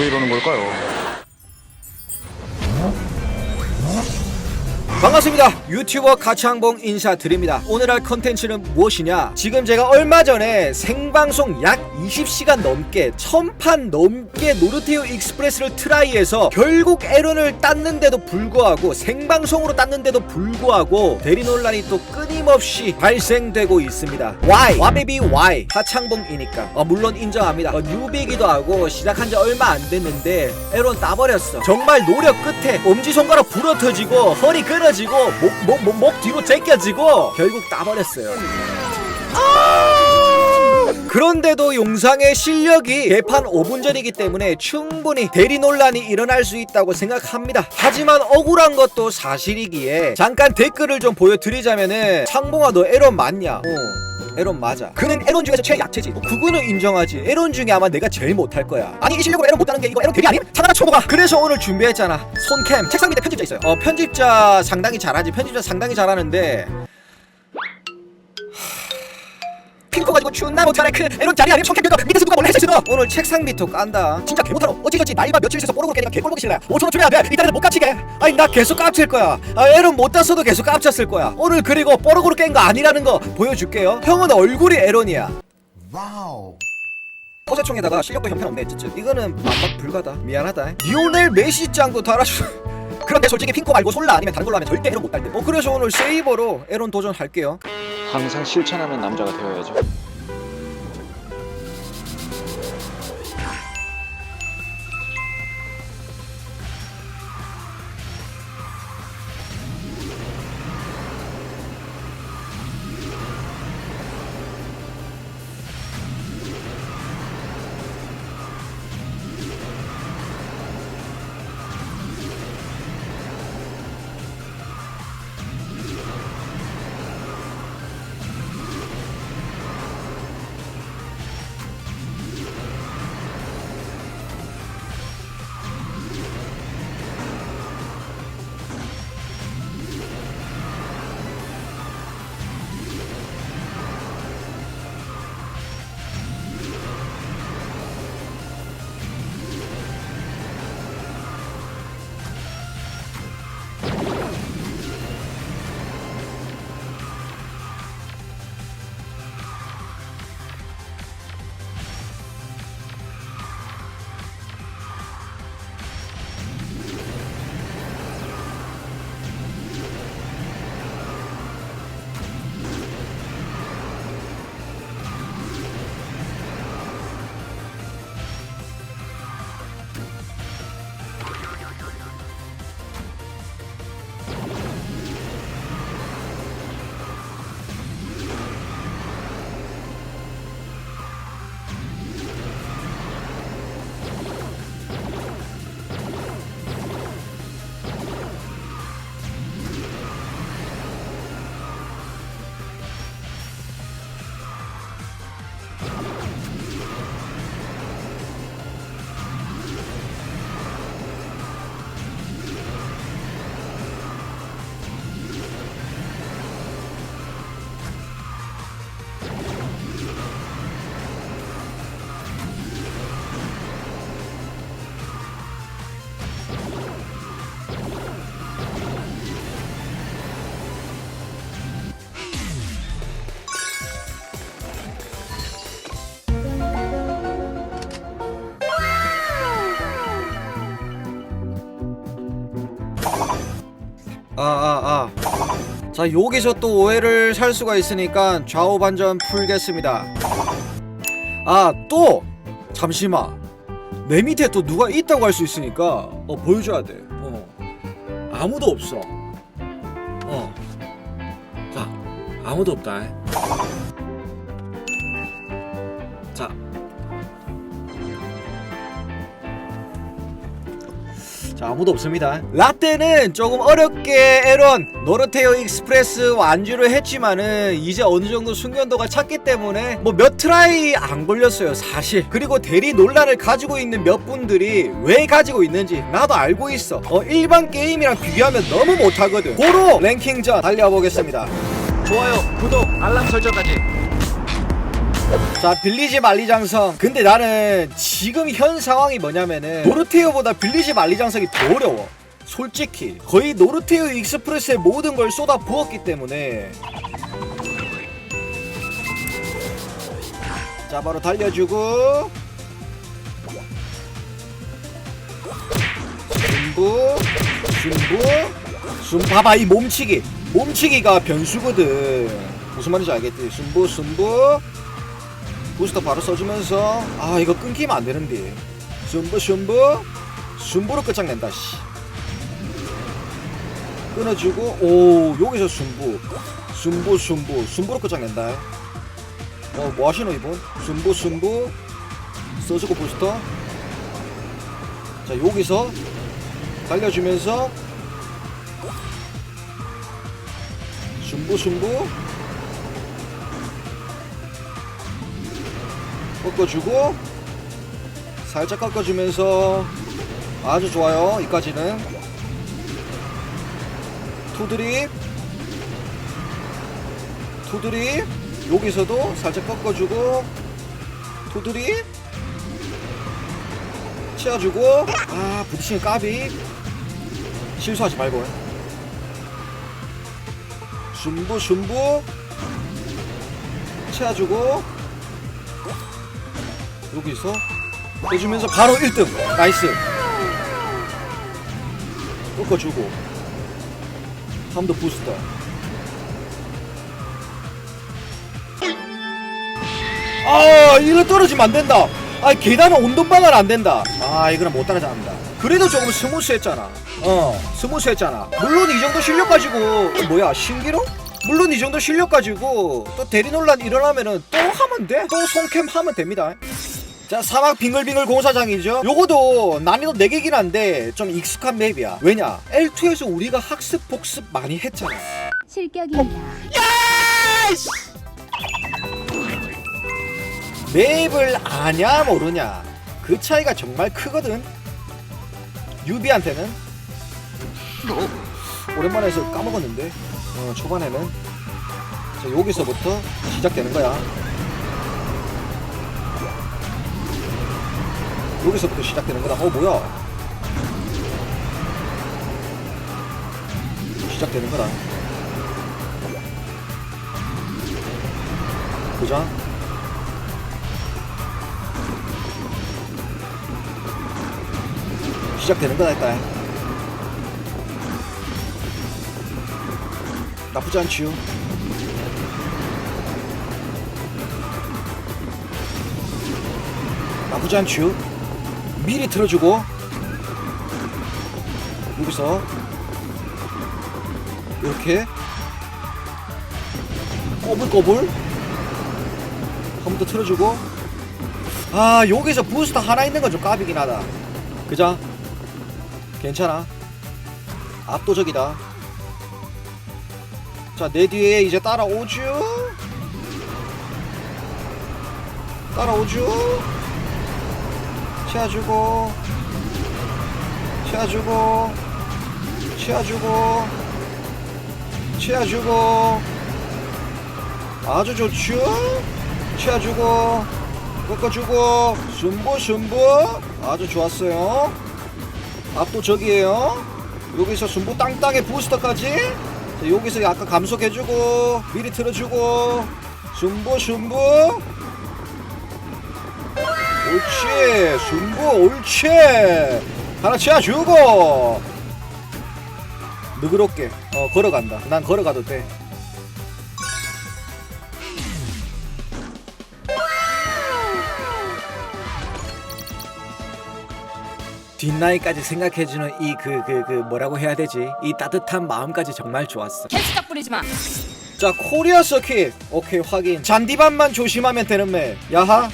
왜 이러는 걸까요? 반갑습니다. 유튜버 가창봉 인사드립니다. 오늘 할 컨텐츠는 무엇이냐? 지금 제가 얼마 전에 생방송 약 20시간 넘게 천판 넘게 노르테오 익스프레스를 트라이해서 결국 에런을 땄는데도 불구하고 생방송으로 땄는데도 불구하고 대리 논란이 또 끊임없이 발생되고 있습니다. Why? 와베비 why? 하창봉이니까. 어, 물론 인정합니다. 어, 뉴비기도 하고 시작한 지 얼마 안 됐는데 에런 따버렸어. 정말 노력 끝에 엄지손가락 부러터지고 허리 끊어지고 목, 목, 목, 목 뒤로 제껴지고 결국 따버렸어요. 그런데도 용상의 실력이 개판 5분 전이기 때문에 충분히 대리 논란이 일어날 수 있다고 생각합니다. 하지만 억울한 것도 사실이기에 잠깐 댓글을 좀 보여드리자면은 창봉아 너 에런 맞냐? 어. 에런 맞아. 그는 에런 중에서 최약체지. 뭐 그거는 인정하지. 에런 중에 아마 내가 제일 못할 거야. 아니 이 실력으로 에런 못하는 게 이거 에런 대리 아님? 상하나 초보가. 그래서 오늘 준비했잖아. 손캠 책상 밑에 편집자 있어요. 어 편집자 상당히 잘하지. 편집자 상당히 잘하는데 핑크 가지고 날 못하네 그 에론 자리 아니면 청캔 긁어 밑에서 누가 몰래 했을 수도. 오늘 책상 밑도 깐다. 진짜 개못하러 어찌저찌 나이가 며칠 있어서 뽀록으로 깨니까 개꼴보기 싫네 5천원 주면 안돼. 이따는 못 깝치게. 아니 나 계속 깝칠 거야. 아, 에론 못 땄어도 계속 깝쳤을 거야. 오늘 그리고 뽀록으로 깬 거 아니라는 거 보여줄게요. 형은 얼굴이 에론이야. 와우. 포세총에다가 실력도 형편없네. 쯧쯧. 이거는 만박 불가다. 미안하다. 리오넬 메시 짱도 달아줘. 그런데 솔직히 핑크 말고 솔라 아니면 다른 걸로 하면 절대 에론 못딸 듯. 어 그래서 오늘 세이버로 에론 도전할게요 항상 실천하는 남자가 되어야죠. 자, 여기서 또 오해를 살 수가 있으니까 좌우 반전 풀겠습니다. 아, 또! 잠시만. 내 밑에 또 누가 있다고 할 수 있으니까, 어, 보여줘야 돼. 어. 아무도 없어. 어. 자, 아무도 없다. 자 아무도 없습니다. 라떼는 조금 어렵게 에런 노르테오 익스프레스 완주를 했지만은 이제 어느 정도 숙련도가 찼기 때문에 뭐 몇 트라이 안 걸렸어요 사실. 그리고 대리 논란을 가지고 있는 몇 분들이 왜 가지고 있는지 나도 알고 있어. 어 일반 게임이랑 비교하면 너무 못하거든. 고로 랭킹전 달려보겠습니다. 좋아요 구독 알람 설정까지 자 빌리지 만리장성. 근데 나는 지금 현 상황이 뭐냐면은 노르테오보다 빌리지 만리장성이 더 어려워. 솔직히. 거의 노르테오 익스프레스에 모든 걸 쏟아 부었기 때문에. 자 바로 달려주고. 순부 순부 순 봐봐 이 몸치기. 몸치기가 변수거든. 무슨 말인지 알겠지? 순부 순부 부스터 바로 써주면서 아 이거 끊기면 안 되는데. 순부 순부. 순부로 끝장낸다 씨. 끊어주고 오 여기서 순부. 순부 순부. 순부로 끝장낸다. 어 뭐하시노 이분? 순부 순부. 써주고 부스터. 자 여기서 달려주면서. 순부 순부 꺾어주고 살짝 꺾어주면서 아주 좋아요 이까지는. 투드립. 투드립. 여기서도 살짝 꺾어주고 투드립. 채워주고. 아 부딪히는 까비. 실수하지 말고. 순부 순부. 채워주고 여기서 해주면서 바로 1등. 나이스. 꺾어주고. 한 번 더 부스터. 아 이거 떨어지면 안 된다. 아 계단은 온돈방은 안 된다. 아 이거는 못 따라잡는다. 그래도 조금 스무스 했잖아. 어 스무스 했잖아. 물론 이 정도 실력 가지고 어, 뭐야 신기록? 물론 이 정도 실력 가지고 또 대리 논란 일어나면은 또 하면 돼또 손캠 하면 됩니다 자 사막 빙글빙글 공사장이죠. 요거도 난이도 4개긴 한데 좀 익숙한 맵이야. 왜냐? L2에서 우리가 학습 복습 많이 했잖아. 실격입니다. 맵을 아냐 모르냐? 그 차이가 정말 크거든. 유비한테는. 오랜만에 해서 까먹었는데. 어, 초반에는. 자, 여기서부터 시작되는 거야 여기서부터 시작되는 거다. 어 뭐야? 시작되는 거다. 보자. 시작되는 거다 일단. 나쁘지 않지요. 나쁘지 않지요 미리 틀어주고. 여기서. 이렇게. 꼬불꼬불. 한 번 더 틀어주고. 아 여기서 부스터 하나 있는 건 좀 까비긴 하다. 그자 괜찮아. 압도적이다. 자내 뒤에 이제 따라오죠? 따라오죠 채워주고. 채워주고. 채워주고. 채워주고. 아주 좋죠? 채워주고. 꺾어주고. 순부 순부. 아주 좋았어요. 압도적이에요. 여기서 순부 땅땅의 부스터까지. 자, 여기서 약간 감속해주고 미리 틀어주고. 순부 순부 옳지. 순부 옳지. 하나 채워주고. 느그럽게 어 걸어간다. 난 걸어가도 돼. 뒷나이까지 생각해주는 이 그 그 그 뭐라고 해야 되지? 이 따뜻한 마음까지 정말 좋았어. 개수작 부리지 마. 자 코리아 서킷. 오케이 확인. 잔디밭만 조심하면 되는 매. 야하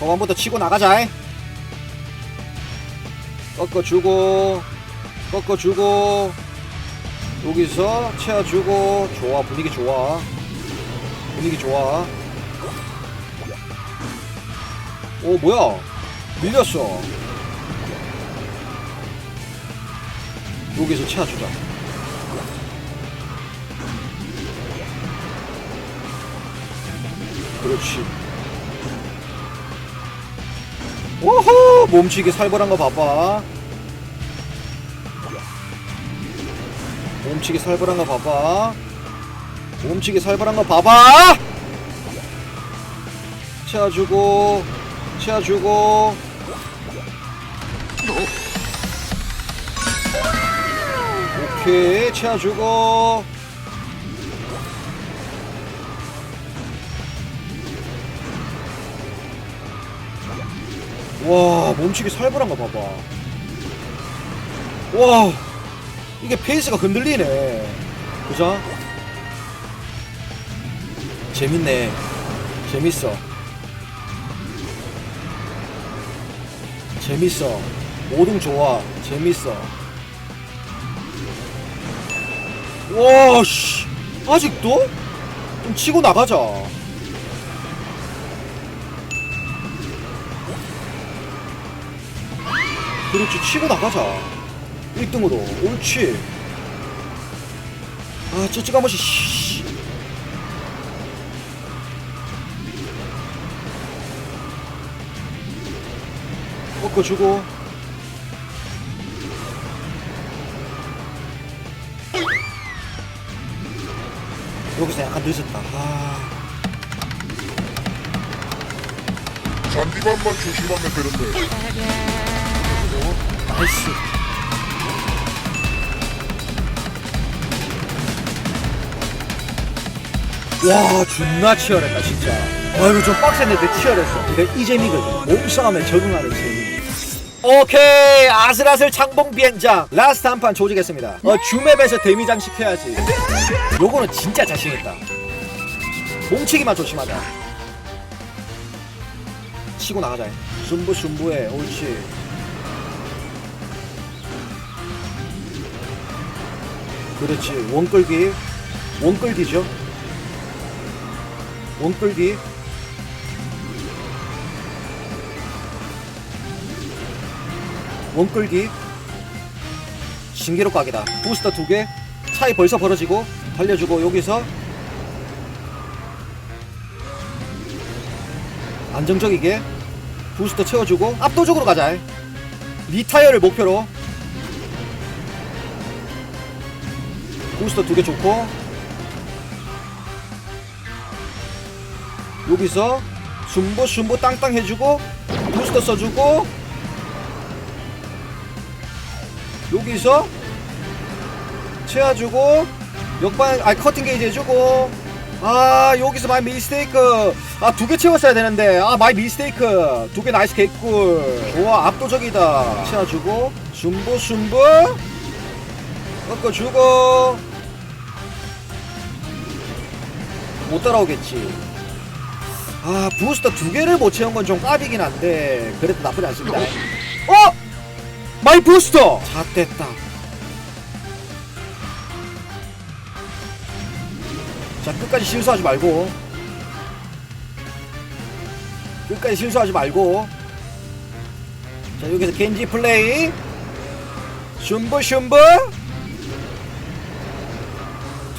저번부터 치고 나가자 꺾어주고 꺾어주고 여기서 채워주고 좋아 분위기 좋아. 분위기 좋아. 오 뭐야? 밀렸어. 여기서 채워주자. 그렇지. 오호 몸치기 살벌한 거 봐봐. 몸치기 살벌한 거 봐봐. 몸치기 살벌한 거 봐봐. 채워주고 채워주고. 오케이 채워주고 와 몸치기 살벌한 거 봐봐. 와 이게 페이스가 흔들리네. 그죠? 재밌네. 재밌어. 재밌어. 5등 좋아 재밌어. 와씨. 아직도? 좀 치고 나가자 그렇지 치고 나가자. 1등으로 옳지. 아 찌찌가 한 번씩 씨. 꺾어주고. 여기서 약간 늦었다. 아. 잔디밭만 조심하면 되는데 나이스 와 존나 치열했다 진짜. 아 이거 좀 빡셌는데 치열했어. 그러니까 이 재미거든 몸싸움에 적응하는 재미. 오케이 아슬아슬 창봉 비행장. 라스트 한 판 조지겠습니다. 어 주맵에서 데미장 시켜야지. 요거는 진짜 자신있다. 몸치기만 조심하자. 치고 나가자. 순부 순부해 옳지 그렇지. 원끌기. 원끌기죠. 원끌기. 원끌기. 신기록 각이다. 부스터 두개. 차이 벌써 벌어지고 달려주고 여기서 안정적이게 부스터 채워주고 압도적으로 가자. 리타이어를 목표로 부스터 두 개 좋고. 여기서 순보 순보 땅땅 해주고 부스터 써주고. 여기서 채워주고 역방 아 커팅 게이지 해주고. 아 여기서 마이 미스테이크. 아 두 개 채웠어야 되는데. 아 마이 미스테이크. 두 개 나이스 개꿀. 좋아 압도적이다. 채워주고 순보 순보. 꺾어주고 못 따라오겠지. 아 부스터 두 개를 못 채운 건 좀 까비긴 한데 그래도 나쁘지 않습니다. 어? 마이 부스터! 잣됐다. 자 끝까지 실수하지 말고. 끝까지 실수하지 말고. 자 여기서 겐지 플레이. 슌브 슌브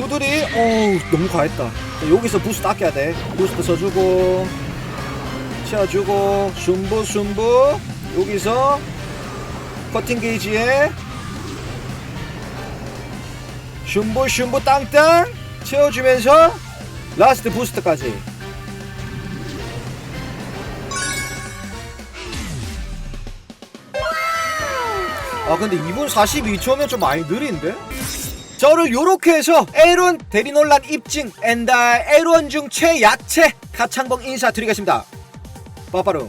두드리. 어우 너무 과했다. 자, 여기서 부스트 아껴야 돼. 부스트 써주고 채워주고 슌브 슌브 여기서 커팅 게이지에 슌브 슌브 땅땅 채워주면서 라스트 부스트까지. 아 근데 2분 42초면 좀 많이 느린데? 저를 요렇게 해서 에론 대리논란 입증 앤다 에론 중 최약체 가창봉 인사드리겠습니다. 빠빠루